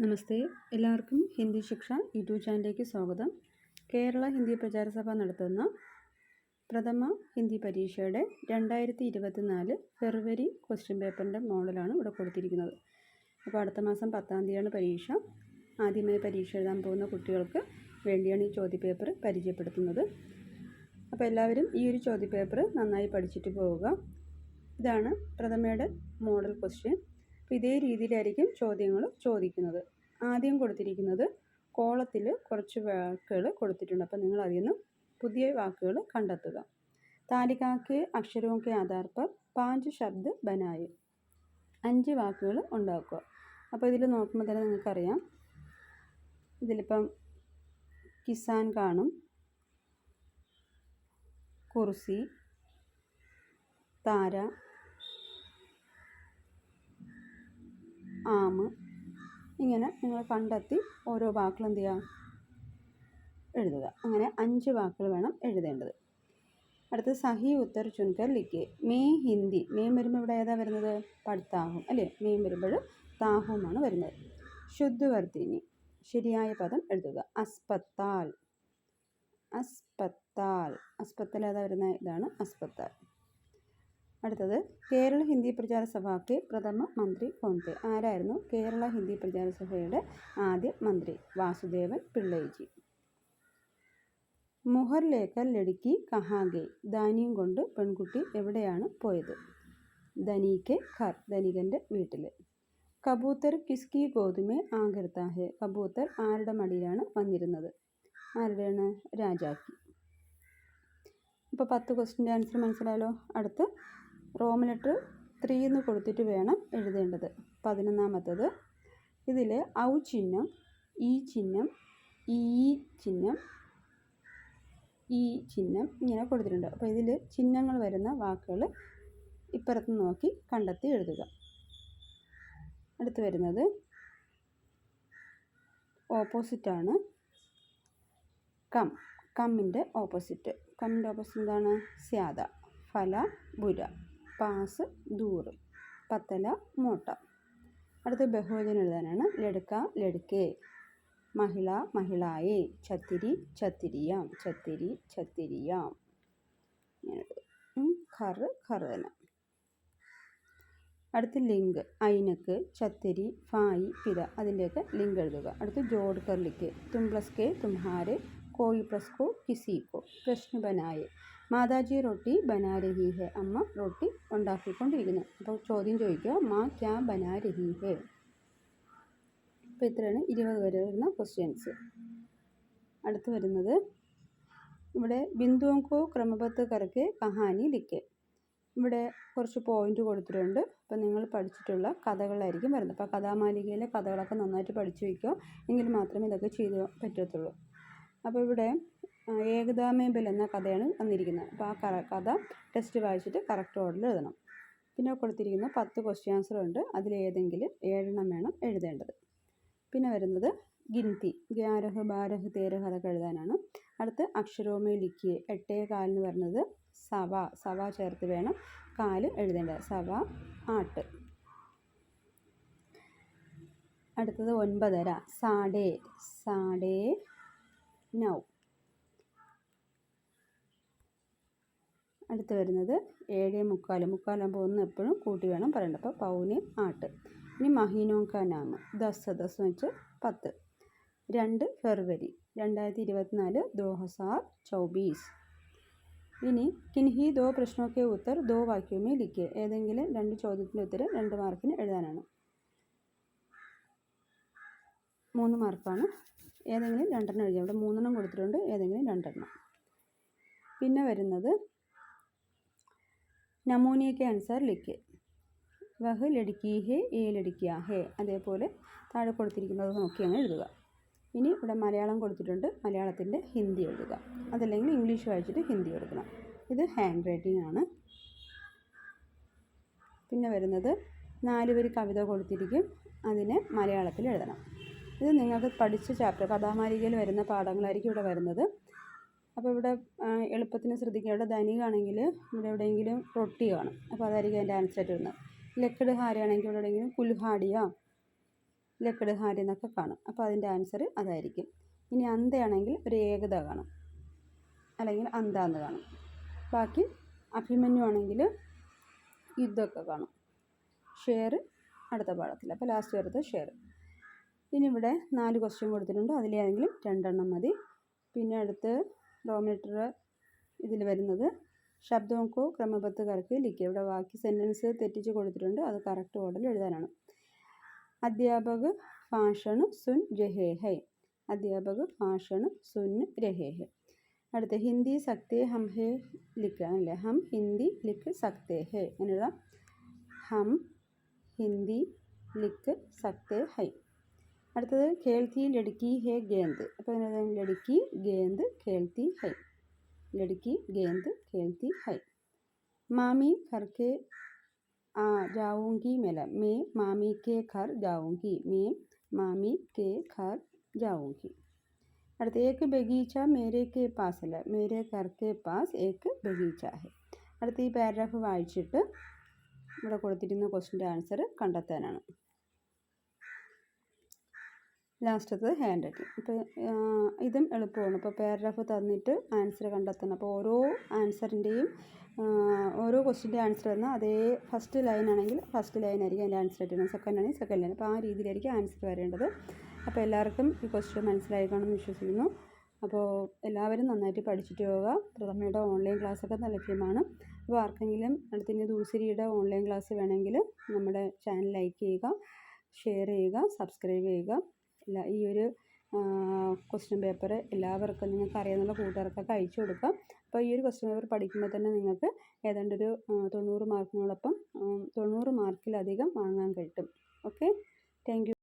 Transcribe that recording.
നമസ്തേ. എല്ലാവർക്കും ഹിന്ദി ശിക്ഷ യൂട്യൂബ് ചാനലിലേക്ക് സ്വാഗതം. കേരള ഹിന്ദി പ്രചാരസഭ നടത്തുന്ന പ്രഥമ ഹിന്ദി പരീക്ഷയുടെ രണ്ടായിരത്തി ഇരുപത്തിനാല് ഫെബ്രുവരി ക്വസ്റ്റ്യൻ പേപ്പറിന്റെ മോഡലാണ് ഇവിടെ കൊടുത്തിരിക്കുന്നത്. അപ്പോൾ അടുത്ത മാസം പത്താം തീയതിയാണ് പരീക്ഷ. ആദ്യമായി പരീക്ഷ എഴുതാൻ പോകുന്ന കുട്ടികൾക്ക് വേണ്ടിയാണ് ഈ ചോദ്യപേപ്പർ പരിചയപ്പെടുത്തുന്നത്. അപ്പോൾ എല്ലാവരും ഈ ഒരു ചോദ്യപേപ്പർ നന്നായി പഠിച്ചിട്ട് പോവുക. ഇതാണ് പ്രഥമയുടെ മോഡൽ ക്വസ്റ്റ്യൻ. അപ്പോൾ ഇതേ രീതിയിലായിരിക്കും ചോദ്യങ്ങൾ ചോദിക്കുന്നത്. ആദ്യം കൊടുത്തിരിക്കുന്നത് കോളത്തിൽ കുറച്ച് വാക്കുകൾ കൊടുത്തിട്ടുണ്ട്. അപ്പോൾ നിങ്ങൾ അതിൽ നിന്ന് പുതിയ വാക്കുകൾ കണ്ടെത്തുക. താലികാക്ക് അക്ഷരവും കെ ആധാർ പർ പാഞ്ച് ശബ്ദ ബനായി. അഞ്ച് വാക്കുകൾ ഉണ്ടാക്കുക. അപ്പോൾ ഇതിൽ നോക്കുമ്പോൾ തന്നെ നിങ്ങൾക്കറിയാം. ഇതിലിപ്പം കിസാൻ കാണും കുർസി താര ആമ്. ഇങ്ങനെ നിങ്ങൾ കണ്ടെത്തി ഓരോ വാക്കുകൾ എന്ത് ചെയ്യുക എഴുതുക. അങ്ങനെ അഞ്ച് വാക്കുകൾ വേണം എഴുതേണ്ടത്. അടുത്ത് സഹി ഉത്തർ ചുൻകർ ലിഖി. മേ ഹിന്ദി. മേം വരുമ്പോൾ ഇവിടെ ഏതാ വരുന്നത്? പഠിത്താഹും അല്ലേ? മേം വരുമ്പോൾ താഹുമാണ് വരുന്നത്. ശുദ്ധവർത്തിനി ശരിയായ പദം എഴുതുക. അസ്പത്താൽ. അസ്പത്താൽ. അസ്പത്താൽ ഏതാ വരുന്ന ഇതാണ് അസ്പത്താൽ. അടുത്തത് കേരള ഹിന്ദി പ്രചാര സഭയ്ക്ക് പ്രഥമ മന്ത്രി കോൺതെ ആരായിരുന്നു? കേരള ഹിന്ദി പ്രചാര സഭയുടെ ആദ്യ മന്ത്രി വാസുദേവൻ പിള്ളൈജി. മുഹർ ലേക്കർ ലടുക്കി കഹാഗെ ധാന്യം കൊണ്ട് പെൺകുട്ടി എവിടെയാണ് പോയത്? ധനിക്ക് ഖർ ധനികന്റെ വീട്ടിൽ കബൂത്തർ കിസ്കി ഗോതുമെ ആകർത്താഹെ കബൂത്തർ ആരുടെ മടിയിലാണ് വന്നിരുന്നത്? ആരുടെയാണ്? രാജാക്കി. ഇപ്പോൾ പത്ത് ക്വസ്റ്റിന്റെ ആൻസർ മനസ്സിലായല്ലോ. അടുത്ത് റോമ ലെറ്റർ ത്രീ എന്ന് കൊടുത്തിട്ട് വേണം എഴുതേണ്ടത്. പതിനൊന്നാമത്തത്. ഇതിൽ ഔ ചിഹ്നം ഈ ചിഹ്നം ഈ ചിഹ്നം ഈ ചിഹ്നം ഇങ്ങനെ കൊടുത്തിട്ടുണ്ട്. അപ്പോൾ ഇതിൽ ചിഹ്നങ്ങൾ വരുന്ന വാക്കുകൾ ഇപ്പുറത്ത് നോക്കി കണ്ടെത്തി എഴുതുക. അടുത്ത് വരുന്നത്. ഓപ്പോസിറ്റാണ് കം. കമ്മിന്റെ ഓപ്പോസിറ്റ്. കമ്മിന്റെ ഓപ്പോസിറ്റ് എന്താണ്? സ്യാദ. ഫല ബുര പാസ് ദൂർ പത്തല മോട്ട. അടുത്ത ബഹുവചനം എഴുതാനാണ്. ലടുക്ക ലടുക്കെ മഹിള മഹിളായെ. ചത്തിരി ചത്തിരിയാം ചത്തിരി ചത്തിരിയാം ഖറ് തന്നെ അടുത്ത് ലിങ്ക്. ഐനക്ക് ചത്തിരി ഫായി പിത. അതിന്റെയൊക്കെ ലിങ്ക് എഴുതുക. അടുത്ത് ജോഡ് കർലിക്ക് തും പ്ലസ് കെ തുംഹാരെ പ്ലസ് കോ കിസി കോ പ്രശ്ന ബനായെ. മാതാജി റൊട്ടി ബനാ രഹി ഹെ. അമ്മ റൊട്ടി ഉണ്ടാക്കിക്കൊണ്ടിരിക്കുന്നു. അപ്പോൾ ചോദ്യം ചോദിക്കുക മാ ക്യാ ബനാ രഹി ഹെ? അപ്പോൾ ഇത്രയാണ് ഇരുപത് വരെ വരുന്ന ക്വസ്റ്റ്യൻസ് അടുത്ത് വരുന്നത് ഇവിടെ ബിന്ദുക്കോ ക്രമബദ്ധ കറക്കെ കഹാനി ലിക്കെ ഇവിടെ കുറച്ച് പോയിന്റ് കൊടുത്തിട്ടുണ്ട്. അപ്പോൾ നിങ്ങൾ പഠിച്ചിട്ടുള്ള കഥകളായിരിക്കും വരുന്നത്. അപ്പോൾ കഥാമാലികയിലെ കഥകളൊക്കെ നന്നായിട്ട് പഠിച്ചു വയ്ക്കുക. എങ്കിൽ മാത്രമേ ഇതൊക്കെ ചെയ്ത് പറ്റത്തുള്ളൂ. അപ്പോൾ ഇവിടെ ഏകദാമേബൽ എന്ന കഥയാണ് തന്നിരിക്കുന്നത് അപ്പോൾ ആ കഥ ടെസ്റ്റ് വായിച്ചിട്ട് കറക്റ്റ് ഓർഡറിൽ എഴുതണം. പിന്നെ കൊടുത്തിരിക്കുന്ന പത്ത് ക്വസ്റ്റ്യൻ ആൻസർ ഉണ്ട്. അതിലേതെങ്കിലും ഏഴെണ്ണം വേണം എഴുതേണ്ടത്. പിന്നെ വരുന്നത് ഗിൻതി ഗ്യാരഹ് ബാരഹ് തേരഹ് അതൊക്കെ എഴുതാനാണ്. അടുത്ത് അക്ഷരോമേ ലിക്കി എട്ടേ കാലെന്ന് പറയുന്നത് സവ സവ ചേർത്ത് വേണം കാൽ എഴുതേണ്ടത്. സവ ആട്ട്. അടുത്തത് ഒൻപതര സാഡേ സാഡേ നൗ അടുത്ത് വരുന്നത് ഏഴ് മുക്കാൽ. മുക്കാലാകുമ്പോൾ ഒന്ന് എപ്പോഴും കൂട്ടി വേണം പറയേണ്ടത് അപ്പോൾ പൗന് ആട്ട്. ഇനി മഹീനോ കാ നാമ്. ദസ് ദസ് എന്ന് വെച്ച് പത്ത്. രണ്ട് ഫെബ്രുവരി രണ്ടായിരത്തി ഇരുപത്തിനാല് ദോ ഹസാർ ചൗബീസ്. ഇനി കിൻഹി ദോ പ്രശ്നമൊക്കെ ഉത്തർ ദോ വാക്യമേ ലിക്കുക ഏതെങ്കിലും രണ്ട് ചോദ്യത്തിന്റെ ഉത്തരം രണ്ട് മാർക്കിന് എഴുതാനാണ്. മൂന്ന് മാർക്കാണ് ഏതെങ്കിലും രണ്ടെണ്ണം എഴുതിയാൽ ഇവിടെ മൂന്നെണ്ണം കൊടുത്തിട്ടുണ്ട്. ഏതെങ്കിലും രണ്ടെണ്ണം. പിന്നെ വരുന്നത് നമൂനെ ആൻസർ ലിഖെ വഹ് ലടുക്കി ഹേ ഏ ലടുക്കിയ ഹേ. അതേപോലെ താഴെ കൊടുത്തിരിക്കുന്നത് നോക്കി അങ്ങ് എഴുതുക. ഇനി ഇവിടെ മലയാളം കൊടുത്തിട്ടുണ്ട്. മലയാളത്തിന്റെ ഹിന്ദി എഴുതുക. അതല്ലെങ്കിൽ ഇംഗ്ലീഷ് വായിച്ചിട്ട് ഹിന്ദി കൊടുക്കണം ഇത് ഹാൻഡ് റൈറ്റിംഗ് ആണ്. പിന്നെ വരുന്നത് നാല് വരി കവിത കൊടുത്തിരിക്കും. അതിന് മലയാളത്തിൽ എഴുതണം. ഇത് നിങ്ങൾക്ക് പഠിച്ച ചാപ്റ്റർ കഥാമാലികയിൽ വരുന്ന പാഠങ്ങളായിരിക്കും ഇവിടെ വരുന്നത്. അപ്പോൾ ഇവിടെ എളുപ്പത്തിന് ശ്രദ്ധിക്കുക. ഇവിടെ ധനികാണെങ്കിൽ ഇവിടെ എവിടെയെങ്കിലും റൊട്ടി കാണും. അപ്പോൾ അതായിരിക്കും അതിന്റെ ആൻസർ ആയിട്ട് വരുന്നത്. ലക്കഡ് ഹാരയാണെങ്കിൽ ഇവിടെ എവിടെയെങ്കിലും കുൽഹാടിയ ലക്കട് ഹാരി എന്നൊക്കെ കാണും. അപ്പോൾ അതിന്റെ ആൻസർ അതായിരിക്കും. ഇനി അന്തയാണെങ്കിൽ ഒരു ഏകത കാണും. അല്ലെങ്കിൽ അന്താന്ന് കാണും. ബാക്കി അഭിമന്യു ആണെങ്കിൽ യുദ്ധമൊക്കെ കാണും. ഷെയർ അടുത്ത പാഠത്തിൽ. അപ്പോൾ ലാസ്റ്റ് വരുന്നത് ഷെയർ ഇനി ഇവിടെ നാല് ക്വസ്റ്റ്യൻ കൊടുത്തിട്ടുണ്ട്. അതിലേതെങ്കിലും രണ്ടെണ്ണം മതി. പിന്നെ അടുത്ത് ഡോമിനേറ്റർ ഇതിൽ വരുന്നത് ശബ്ദവും കോ ക്രമബദ്ധ കറക്ക് ലിഖിയ ഇവിടെ ബാക്കി സെന്റൻസ് തെറ്റിച്ച് കൊടുത്തിട്ടുണ്ട്. അത് കറക്റ്റ് ഓർഡറിൽ എഴുതാനാണ്. അധ്യാപക് ഭാഷണ് സുൻ രഹേ ഹൈ അധ്യാപക് ഭാഷണ് സുൻ രഹേ ഹൈ അടുത്ത ഹിന്ദി സക്തേ ഹം ഹേ ലിഖ അല്ലേ? ഹം ഹിന്ദി ലിഖ് സക്തേ ഹേ. അങ്ങനെയുള്ള ഹം ഹിന്ദി ലിഖ് സക്തേ ഹൈ. അടുത്തത് കേൾത്തി ലടുക്കി ഹേ ഗേന്ത് അപ്പോൾ അതിനകത്ത് ലടുക്കി ഗേന്ത് കേൾത്തി ഹൈ. ലടുക്കി ഗേന്ത് കേൾത്തി ഹൈ. മാമി ഖർക്കെ ആ ജാവുങ്കി മേല. മേ മാമി കെ ഖർ ജാവുങ്കി. മേ മാമി കെ ഖർ ജാവുങ്കി. അടുത്ത ഏക്ക് ബഗീച്ച മേരെ കെ പാസ് അല്ല. മേരെ ഖർ പാസ് ഏക്ക് ബഗീച്ച ഹെ. അടുത്ത ഈ പാരഗ്രാഫ് വായിച്ചിട്ട് ഇവിടെ കൊടുത്തിരുന്ന ക്വസ്റ്റിന്റെ ആൻസർ കണ്ടെത്താനാണ്. ലാസ്റ്റത്തത് ഹാൻഡ് റൈറ്റിംഗ് ഇപ്പോൾ ഇതും എളുപ്പമാണ്. ഇപ്പോൾ പാരഗ്രാഫ് തന്നിട്ട് ആൻസർ കണ്ടെത്തണം. അപ്പോൾ ഓരോ ആൻസറിന്റെയും ഓരോ ക്വസ്റ്റിന്റെ ആൻസർ തന്നാൽ അതേ ഫസ്റ്റ് ലൈൻ ആണെങ്കിൽ ഫസ്റ്റ് ലൈൻ ആയിരിക്കും അതിന്റെ ആൻസർ ഇട്ടുന്നത് സെക്കൻഡ് ആണെങ്കിൽ സെക്കൻഡ് ലൈൻ അപ്പോൾ ആ രീതിയിലായിരിക്കും ആൻസർ വരേണ്ടത്. അപ്പോൾ എല്ലാവർക്കും ഈ ക്വസ്റ്റ്യൻ മനസ്സിലായി കാണുമെന്ന് വിശ്വസിക്കുന്നു. അപ്പോൾ എല്ലാവരും നന്നായിട്ട് പഠിച്ചിട്ട് പോവുക. പ്രഥമയുടെ ഓൺലൈൻ ക്ലാസ്സൊക്കെ ലഭ്യമാണ്. അപ്പോൾ ആർക്കെങ്കിലും അടുത്തിന്റെ ദൂസരിയുടെ ഓൺലൈൻ ക്ലാസ് വേണമെങ്കിൽ നമ്മുടെ ചാനൽ ലൈക്ക് ചെയ്യുക ഷെയർ ചെയ്യുക സബ്സ്ക്രൈബ് ചെയ്യുക. ഇല്ല ഈ ഒരു ക്വസ്റ്റ്യൻ പേപ്പർ എല്ലാവർക്കും നിങ്ങൾക്ക് അറിയാവുന്ന കൂട്ടുകാർക്കൊക്കെ അയച്ചു കൊടുക്കാം. അപ്പോൾ ഈ ഒരു ക്വസ്റ്റ്യൻ പേപ്പർ പഠിക്കുമ്പോൾ തന്നെ നിങ്ങൾക്ക് ഏതാണ്ട് ഒരു തൊണ്ണൂറ് മാർക്കിനോടൊപ്പം തൊണ്ണൂറ് മാർക്കിലധികം വാങ്ങാൻ കിട്ടും. Okay thank